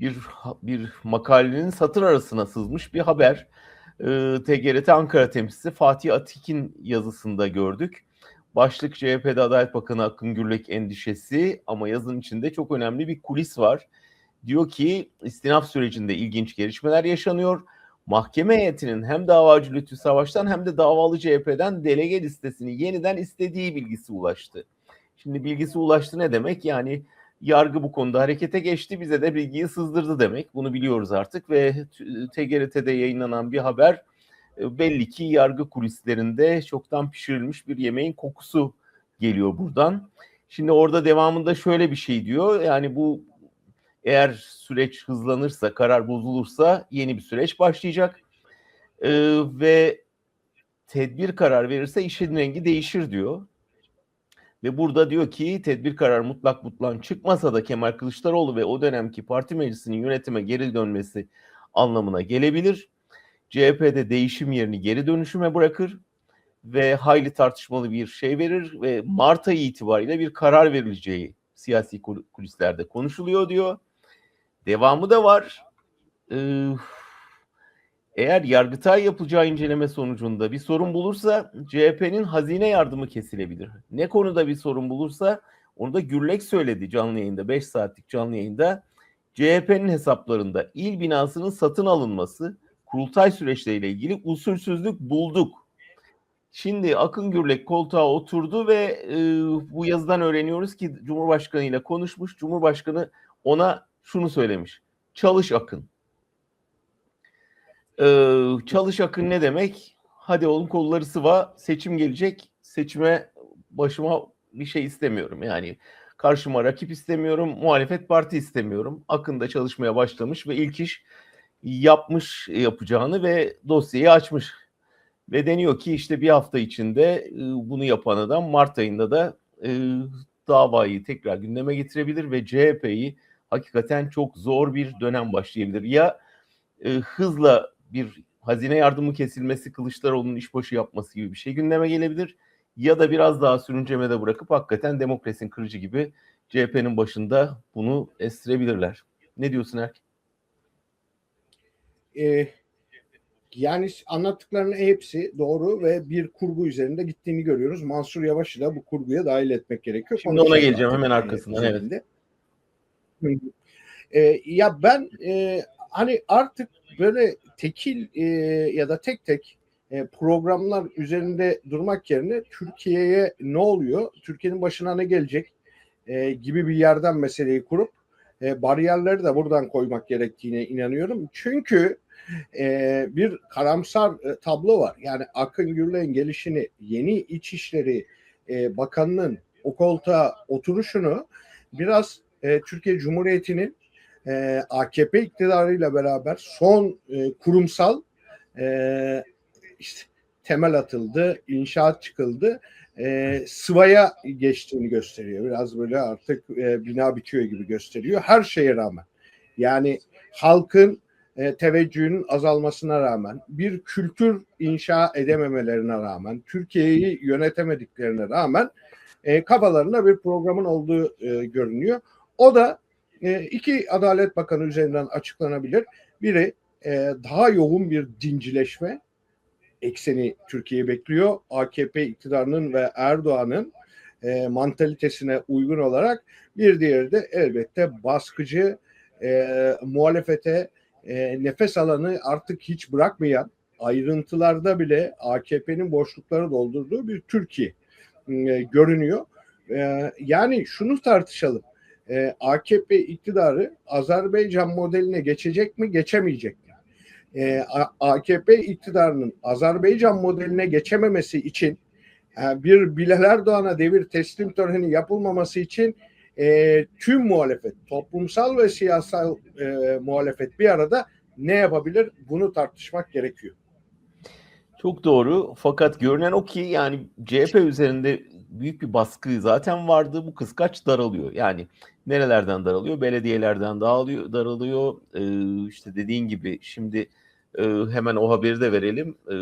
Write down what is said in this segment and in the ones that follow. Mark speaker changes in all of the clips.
Speaker 1: bir bir makalenin satır arasına sızmış bir haber. E, TGRT Ankara temsilcisi Fatih Atik'in yazısında gördük. Başlık CHP'de Adalet Bakanı Akın Gürlek endişesi ama yazının içinde çok önemli bir kulis var. Diyor ki istinaf sürecinde ilginç gelişmeler yaşanıyor. Mahkeme heyetinin hem davacı Lütfü Savaş'tan hem de davalı CHP'den delege listesini yeniden istediği bilgisi ulaştı. Şimdi bilgisi ulaştı ne demek? Yani yargı bu konuda harekete geçti bize de bilgiyi sızdırdı demek. Bunu biliyoruz artık ve TGRT'de yayınlanan bir haber e, belli ki yargı kulislerinde çoktan pişirilmiş bir yemeğin kokusu geliyor buradan. Şimdi orada devamında şöyle bir şey diyor. Yani bu eğer süreç hızlanırsa, karar bozulursa yeni bir süreç başlayacak. Ee, ve tedbir karar verirse işin rengi değişir diyor. Ve burada diyor ki tedbir kararı mutlak mutlan çıkmasa da Kemal Kılıçdaroğlu ve o dönemki parti meclisinin yönetime geri dönmesi anlamına gelebilir. CHP'de değişim yerini geri dönüşüme bırakır ve hayli tartışmalı bir şey verir ve Mart ayı itibariyle bir karar verileceği siyasi kulislerde konuşuluyor diyor. Devamı da var. Ee, eğer Yargıtay yapacağı inceleme sonucunda bir sorun bulursa CHP'nin hazine yardımı kesilebilir. Ne konuda bir sorun bulursa onu da Gürlek söyledi canlı yayında 5 saatlik canlı yayında. CHP'nin hesaplarında il binasının satın alınması kurultay süreçleriyle ilgili usulsüzlük bulduk. Şimdi Akın Gürlek koltuğa oturdu ve e, bu yazıdan öğreniyoruz ki Cumhurbaşkanı ile konuşmuş. Cumhurbaşkanı ona şunu söylemiş. Çalış Akın. Ee, çalış Akın ne demek? Hadi oğlum kolları sıva seçim gelecek. Seçime başıma bir şey istemiyorum. Yani karşıma rakip istemiyorum. Muhalefet parti istemiyorum. Akın da çalışmaya başlamış ve ilk iş yapmış yapacağını ve dosyayı açmış. Ve deniyor ki işte bir hafta içinde bunu yapan adam Mart ayında da e, davayı tekrar gündeme getirebilir ve CHP'yi hakikaten çok zor bir dönem başlayabilir. Ya e, hızla bir hazine yardımı kesilmesi, Kılıçdaroğlu'nun işbaşı yapması gibi bir şey gündeme gelebilir. Ya da biraz daha sürüncemede bırakıp hakikaten demokrasinin kırıcı gibi CHP'nin başında bunu estirebilirler. Ne diyorsun Erk?
Speaker 2: Ee, yani anlattıklarının hepsi doğru ve bir kurgu üzerinde gittiğini görüyoruz. Mansur Yavaş'ı da bu kurguya dahil etmek gerekiyor.
Speaker 1: Şimdi ona geleceğim hemen arkasından. Evet.
Speaker 2: E, ya ben e, hani artık böyle tekil e, ya da tek tek e, programlar üzerinde durmak yerine Türkiye'ye ne oluyor, Türkiye'nin başına ne gelecek e, gibi bir yerden meseleyi kurup e, bariyerleri de buradan koymak gerektiğine inanıyorum. Çünkü e, bir karamsar e, tablo var. Yani Akın Gürlek'in gelişini yeni İçişleri e, Bakanı'nın o koltuğa oturuşunu biraz e, Türkiye Cumhuriyeti'nin e, AKP iktidarıyla beraber son e, kurumsal e, işte temel atıldı, inşaat çıkıldı. E, sıvaya geçtiğini gösteriyor. Biraz böyle artık e, bina bitiyor gibi gösteriyor. Her şeye rağmen. Yani halkın e, teveccühünün azalmasına rağmen, bir kültür inşa edememelerine rağmen, Türkiye'yi yönetemediklerine rağmen e, kafalarında bir programın olduğu e, görünüyor. O da e, iki Adalet Bakanı üzerinden açıklanabilir. Biri e, daha yoğun bir dincileşme ekseni Türkiye bekliyor. AKP iktidarının ve Erdoğan'ın e, mantalitesine uygun olarak bir diğeri de elbette baskıcı e, muhalefete e, nefes alanı artık hiç bırakmayan ayrıntılarda bile AKP'nin boşlukları doldurduğu bir Türkiye görünüyor. Yani şunu tartışalım e, AKP iktidarı Azerbaycan modeline geçecek mi geçemeyecek mi? E, AKP iktidarının Azerbaycan modeline geçememesi için e, bir Bilal Erdoğan'a devir teslim töreni yapılmaması için e, tüm muhalefet, toplumsal ve siyasal e, muhalefet bir arada ne yapabilir? Bunu tartışmak gerekiyor.
Speaker 1: Çok doğru. Fakat görünen o ki yani CHP üzerinde büyük bir baskı zaten vardı. Bu kıskaç daralıyor. Yani nerelerden daralıyor? Belediyelerden dağılıyor, daralıyor. Ee, işte dediğin gibi şimdi e, hemen o haberi de verelim. Ee,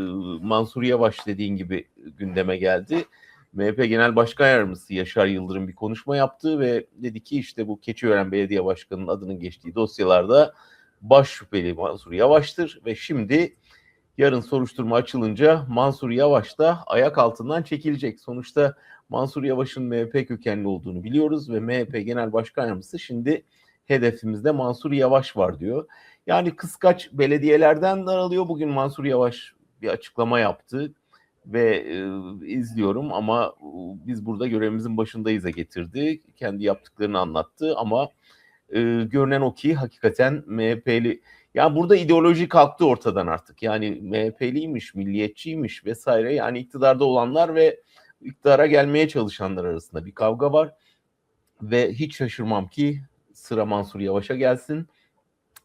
Speaker 1: Mansur Yavaş dediğin gibi gündeme geldi. MHP Genel Başkan Yardımcısı Yaşar Yıldırım bir konuşma yaptı ve dedi ki işte bu Keçiören Belediye Başkanı'nın adının geçtiği dosyalarda baş şüpheli Mansur Yavaş'tır ve şimdi yarın soruşturma açılınca Mansur Yavaş da ayak altından çekilecek. Sonuçta Mansur Yavaş'ın MHP kökenli olduğunu biliyoruz ve MHP Genel Başkan Yardımcısı şimdi hedefimizde Mansur Yavaş var diyor. Yani kıskaç belediyelerden daralıyor. Bugün Mansur Yavaş bir açıklama yaptı ve e, izliyorum ama e, biz burada görevimizin başındayız'a getirdi. Kendi yaptıklarını anlattı ama e, görünen o ki hakikaten MHP'li yani burada ideoloji kalktı ortadan artık. Yani MHP'liymiş, milliyetçiymiş vesaire. Yani iktidarda olanlar ve iktidara gelmeye çalışanlar arasında bir kavga var. Ve hiç şaşırmam ki sıra Mansur Yavaş'a gelsin.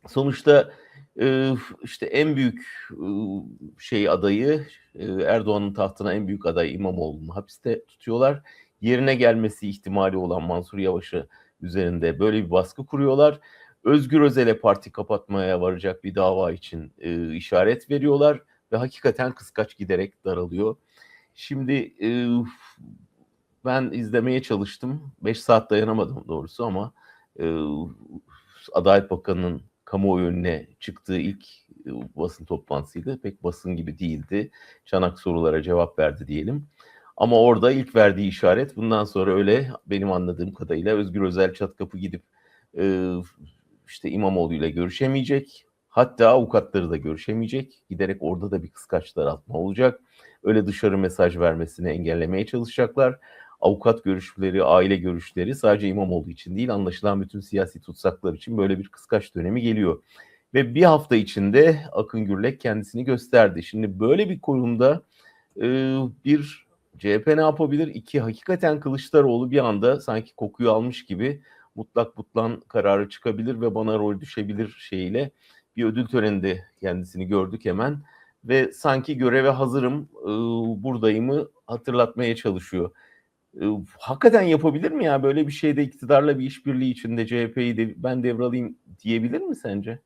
Speaker 1: Sonuçta e, işte en büyük e, şey adayı e, Erdoğan'ın tahtına en büyük aday İmamoğlu'nu hapiste tutuyorlar. Yerine gelmesi ihtimali olan Mansur Yavaş'ı üzerinde böyle bir baskı kuruyorlar. Özgür Özel'e parti kapatmaya varacak bir dava için işaret veriyorlar ve hakikaten kıskaç giderek daralıyor. Şimdi e, ben izlemeye çalıştım. 5 saat dayanamadım doğrusu ama e, Adalet Bakanı'nın kamuoyu önüne çıktığı ilk e, basın toplantısıydı. Pek basın gibi değildi. Çanak sorulara cevap verdi diyelim. Ama orada ilk verdiği işaret bundan sonra öyle benim anladığım kadarıyla Özgür Özel çat kapı gidip e, işte İmamoğlu ile görüşemeyecek. Hatta avukatları da görüşemeyecek. Giderek orada da bir kıskaç daraltma olacak. Öyle dışarı mesaj vermesini engellemeye çalışacaklar. Avukat görüşmeleri, aile görüşleri sadece İmamoğlu için değil anlaşılan bütün siyasi tutsaklar için böyle bir kıskaç dönemi geliyor. Ve bir hafta içinde Akın Gürlek kendisini gösterdi. Şimdi böyle bir konumda e, bir CHP ne yapabilir? İki hakikaten Kılıçdaroğlu bir anda sanki kokuyu almış gibi mutlak butlan kararı çıkabilir ve bana rol düşebilir şeyiyle bir ödül töreninde kendisini gördük hemen ve sanki göreve hazırım e, buradayımı hatırlatmaya çalışıyor. E, hakikaten yapabilir mi ya böyle bir şeyde iktidarla bir işbirliği içinde CHP'yi de ben devralayım diyebilir mi sence?